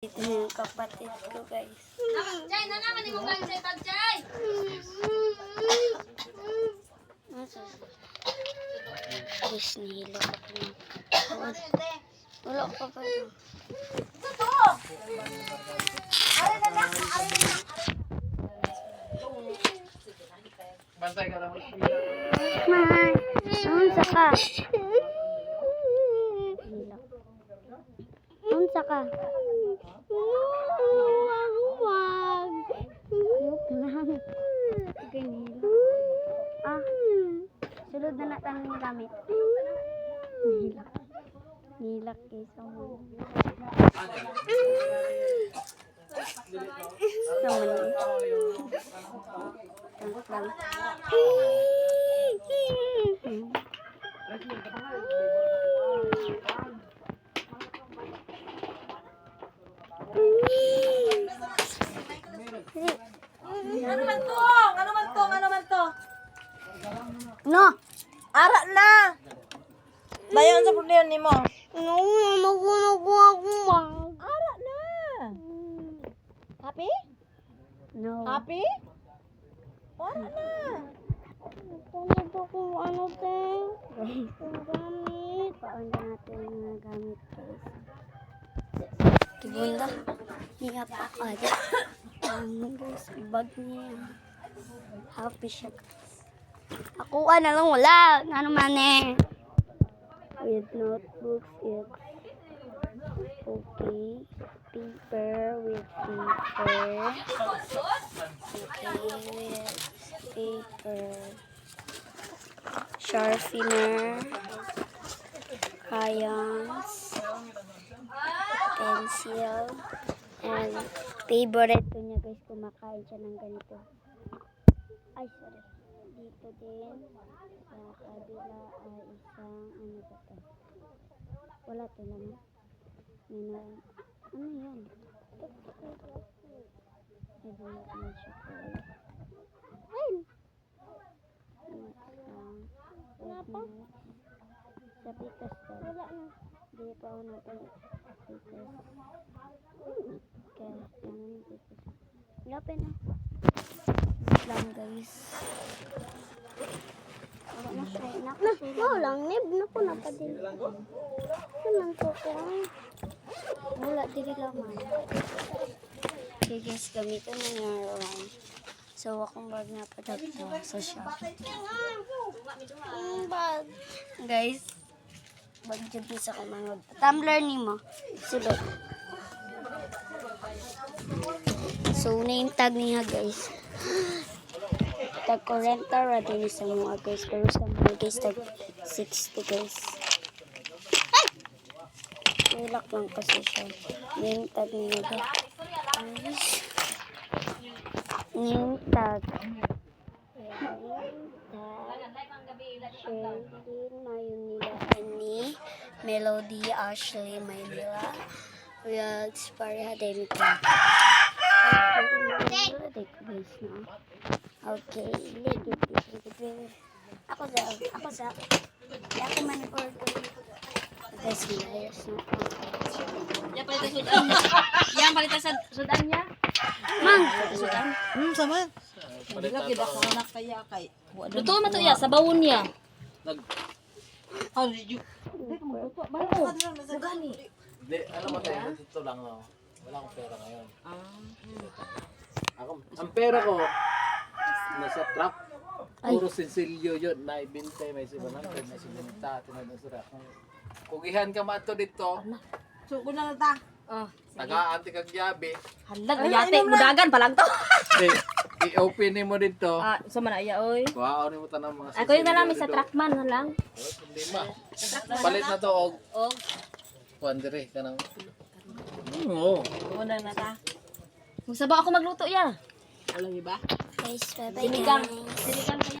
Ito yung kapatid ko, guys. Jay, na naman mo kayo sa tag Jay. Guys, nahilo ka pa na. Wala ka pa na. Bantay ka lang. Mahal, unsa ka? Unsa ka? Ayok lang. Nahilo. Ah, sulod na natin ang gamit. Nilak. Nilak kaysa mo. Naman eh. Tangkot lang. Ano man to? Ano man to? Ano man to? No! Ara na. Dayon sa problema nimo. No, naku, naku, ako mag. Ara na. Happy? No. Happy? Ara na. Napunod ako ano, te. Ang gamit. Paunda natin yung mga gamit, guys. Tibunda. Niya pa kada. Ano, guys, bag niya. Happy siya, guys. Ako na lang wala. Ano man eh. With notebooks, it's okay. Paper with paper. Okay, with paper. Sharpener. Crayons. Pencil. And favorite ko niya guys, kumakain siya ng ganito. Ay, sorry. Dito din. Sa kabila ay isang, ano ba to? Wala to naman. May ano yan? Ay, wala po. Ayun. Pa? Sa pitas. Hindi pa ako natin pitas. Kaya, lang yung pitas. Pa na. Wait lang guys. Na no, lang. Nib na ko na pa din. Naman ko ko. Wala, dili lang man. Okay guys, gamitin na nga lang. So, akong bag na padagto sa shop. Ang bag. Guys, bag dyan sa kumanod. Tumbler ni mo. Sulod. So, name tag niya guys. Tag ko renta ra din sa mga guys. Pero sa mga guys, tag 60 guys. Ay! Nilak lang kasi siya. Name tag niya guys. Name tag. Sherlyn Mayunila ani Melody Ashley Maynila Vlogs pareha din ko. Okay, ligid, ligid, ligid. Ako sa, ako sa, kaya ako man ko. Guys, na ako. Yan palita sudan. Yan palita sa sudan niya. Mang! Sudan. Hmm, sama. Wala kita ko na kaya kay. Luto mo to ya sa bawon niya. Oh, you. Bago. Sugani. Hindi, alam mo tayo, dito lang no. Wala akong pera ngayon. Ako, ang pera ko, nasa truck. Puro sensilyo yun, naibinte, may sibanantay, may sibanita, tinadasura. Kugihan ka mato dito, So, kuna na ta. Oh. taga-anti kag yabi. Halag yate mudagan pa lang to. Di, i-open mo dito. Ah, sa man iya oy. Kuhaon mo tanang mga Ako yung nalang sensilyo sa trackman na lang. Oh, Hindi ma. Palit na to, og. Og Kuhan dire, kanang. Oo. una na ta. Musabaw ako magluto ya. Walang iba? Guys, bye-bye Sinigang. guys. Sinigang